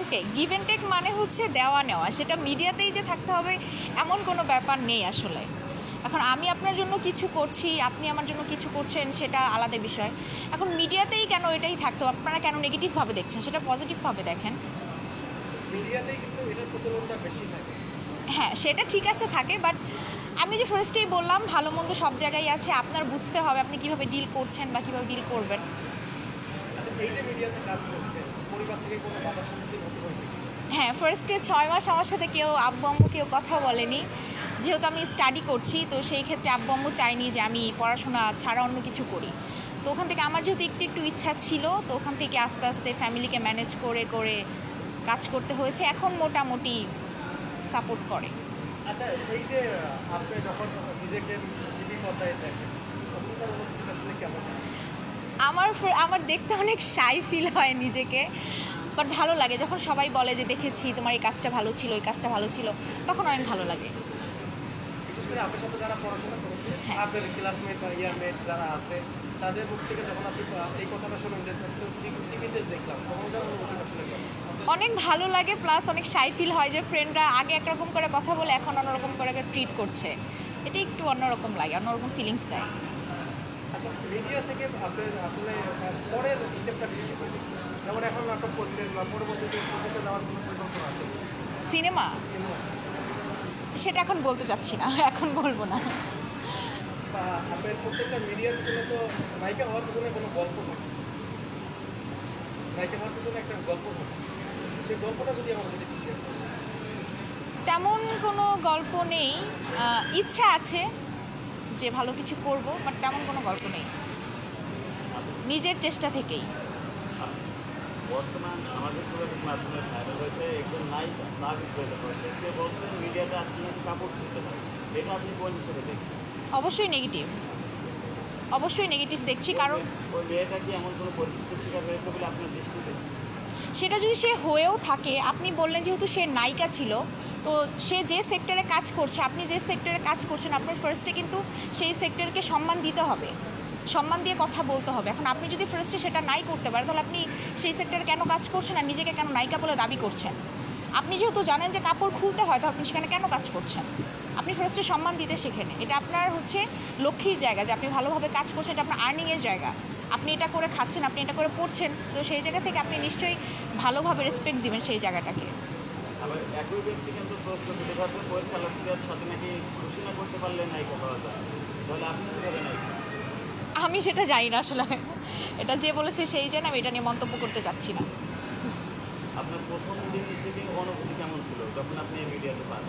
And take give and take মানে হচ্ছে দেওয়া নেওয়া। সেটা মিডিয়াতেই যে থাকতে হবে এমন কোনো ব্যাপার নেই আসলে। এখন আমি আপনার জন্য কিছু করছি আপনি আমার জন্য কিছু করছেন সেটা আলাদা বিষয়। এখন মিডিয়াতেই কেন এটাই থাকতো? আপনারা কেন নেগেটিভভাবে দেখছেন? সেটা পজিটিভভাবে দেখেন। মিডিয়াতেই কিন্তু এটার প্রচলনটা বেশি থাকে। হ্যাঁ সেটা ঠিক আছে থাকে বাট আমি যে ফার্স্টেই বললাম ভালো মন্দ সব জায়গায় আছে আপনার বুঝতে হবে আপনি কীভাবে ডিল করছেন বা কীভাবে ডিল করবেন। আচ্ছা এই যে মিডিয়াতে কাজ করছে হ্যাঁ ফার্স্টে ছয় মাস আমার সাথে কেউ আব্বু আম্মু কেউ কথা বলেনি। যেহেতু আমি স্টাডি করছি তো সেই ক্ষেত্রে আব্বু আম্মু চাইনি যে আমি পড়াশোনা ছাড়া অন্য কিছু করি। তো ওখান থেকে আমার যেহেতু একটু একটু ইচ্ছা ছিল তো ওখান থেকে আস্তে আস্তে ফ্যামিলিকে ম্যানেজ করে করে কাজ করতে হয়েছে। এখন মোটামুটি সাপোর্ট করে। আচ্ছা এই যে আপনি যখন নিজেকে আমার আমার দেখতে অনেক শাই ফিল হয় নিজেকে। বাট ভালো লাগে। যখন সবাই বলে যে দেখেছি তোমার এই কাজটা ভালো ছিল এই কাজটা ভালো ছিল তখন অনেক ভালো লাগে। আপনার সাথে যারা পড়াশোনা করেছে হ্যাঁ। আপনার ক্লাসমেট বা ইয়ারমেট যারা আছে তাদের মুখ থেকে যখন আপনি এই কথাটা শোনেন যে টিভিতে দেখলাম? তখনকার অনুভূতি আসলে কেমন? অনেক ভালো লাগে প্লাস অনেক সাই ফিল হয় যে ফ্রেন্ডরা আগে একরকম করে কথা বলে এখন অন্যরকম করে ট্রিট করছে। এটা একটু অন্যরকম লাগে অন্যরকম ফিলিংস দেয়। আচ্ছা মিডিয়া থেকে আপনার আসলে পরের স্টেপটা? যেমন এখন নাটক করছেন বা পরবর্তীতে সুযোগে যাওয়ার কোনো পরিকল্পনা আছে? সিনেমা? সেটা এখন বলতে চাচ্ছি না এখন বলব না। আপনার প্রত্যেকটা মিডিয়ার পিছনে তো নায়িকা হওয়ার পিছনে কোনো গল্প থাকে নায়িকা হওয়ার পিছনে একটা গল্প থাকে সেই গল্পটা যদি আমাদের যদি কিছু তেমন কোনো গল্প নেই। ইচ্ছা আছে যে ভালো কিছু করব বাট তেমন কোনো গল্প নেই। নিজের চেষ্টা থেকেই। বর্তমান সামাজিক যোগাযোগ মাধ্যমে ভাইরাল হয়েছে একজন নায়িকা সাবিক বলে হয়েছে। সে বলছে মিডিয়াতে আসলে নাকি কাপড় তুলতে হয়? এটা আপনি কোন হিসেবে দেখছেন? অবশ্যই নেগেটিভ অবশ্যই নেগেটিভ দেখছি কারণ ওই মেয়েটা কি এমন কোনো পরিস্থিতির শিকার হয়েছে বলে আপনার দৃষ্টিতে? সেটা যদি সে হয়েও থাকে আপনি বললেন যেহেতু সে নায়িকা ছিল তো সে যে সেক্টরে কাজ করছে আপনি যে সেক্টরে কাজ করছেন আপনার ফার্স্টে কিন্তু সেই সেক্টরকে সম্মান দিতে হবে। সম্মান দিয়ে কথা বলতে হবে। এখন আপনি যদি ফার্স্টে সেটা নাই করতে পারেন, তাহলে আপনি সেই সেক্টরে কেন কাজ করছেন আর নিজেকে কেন নায়িকা বলে দাবি করছেন? আপনি যেহেতু জানেন যে কাপড় খুলতে হয়, তাহলে আপনি সেখানে কেন কাজ করছেন? আপনি ফার্স্টে সম্মান দিতে শেখেন। এটা আপনার হচ্ছে লক্ষ্মীর জায়গা যে আপনি ভালোভাবে কাজ করছেন, এটা আপনার আর্নিংয়ের জায়গা। আপনি এটা করে খাচ্ছেন, আপনি এটা করে পড়ছেন, তো সেই জায়গা থেকে আপনি নিশ্চয়ই ভালোভাবে রেসপেক্ট দিবেন সেই জায়গাটাকে। করতে পারলে নায়িকা যায়? তাহলে আপনি আমি সেটা জানি না আসলে। এটা যে বলেছে সেই জানে আমি এটা নিয়ে মন্তব্য করতে চাচ্ছি না। আপনার প্রথম দিন অনুভূতি কেমন ছিল? যখন আপনি মিডিয়াতে পান